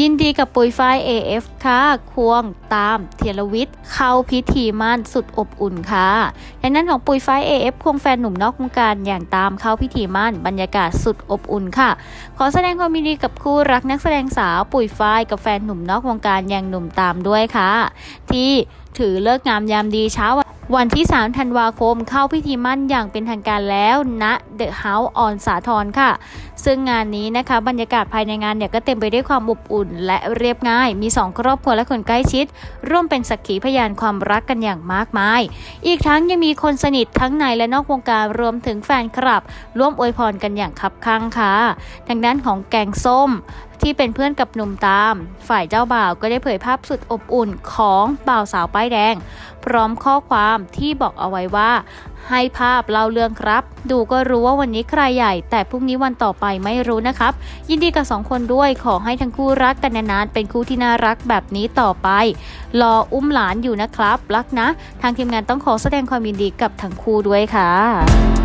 ยินดีกับปุยฝ้าย AF ค่ะ ควงตามเทียรวิทย์เข้าพิธีมั่นสุดอบอุ่นค่ะดังนั้นของปุยฝ้าย AF ควงแฟนหนุ่มนอกวงการอย่างตามเข้าพิธีมั่นบรรยากาศสุดอบอุ่นค่ะ ขอแสดงความยินดีกับคู่รักนักแสดงสาวปุยฝ้ายกับแฟนหนุ่มนอกวงการอย่างหนุ่มตามด้วยค่ะ ที่ ถือเลิกงามยามดีเช้าวันที่ 3 ธันวาคมเข้าพิธีมั่นอย่างเป็นทางการแล้วณเดอะเฮาส์ออนสาทรค่ะ ซึ่งงานนี้นะคะ บรรยากาศภายในงานเนี่ยก็เต็มไปด้วยความอบอุ่น และเรียบง่าย มี 2 ครอบครัวและคนใกล้ชิด ร่วมเป็นสักขีพยานความรักกันอย่างมากมาย อีกทั้งยังมีคนสนิททั้งในและนอกวงการรวมถึงแฟนคลับ ร่วมอวยพรกันอย่างคับคั่งค่ะทางด้านของแกงส้ม ที่เป็นเพื่อนกับหนุ่มตาม ฝ่ายเจ้าบ่าวก็ได้เผยภาพสุดอบอุ่นของบ่าวสาวป้ายแดง พร้อมข้อความที่บอกเอาไว้ว่า ให้ภาพเล่าเรื่องครับ ดูก็รู้ว่าวันนี้ใครใหญ่ แต่พรุ่งนี้วันต่อไปไม่รู้นะครับ ยินดีกับสองคนด้วยขอให้ทั้งคู่รักกันนานๆเป็นคู่ที่น่ารักแบบนี้ต่อไป รออุ้มหลานอยู่นะครับ รักนะ ทางทีมงานต้องขอแสดงความยินดีกับทั้งคู่ด้วยค่ะ